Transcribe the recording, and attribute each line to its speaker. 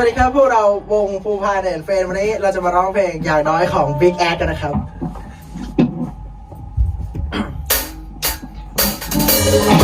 Speaker 1: วัสดีครับพวกเราวงภูพาเดนเฟนวันนี้เราจะมาร้องเพลงอย่างน้อยของ Big a อกันนะครับ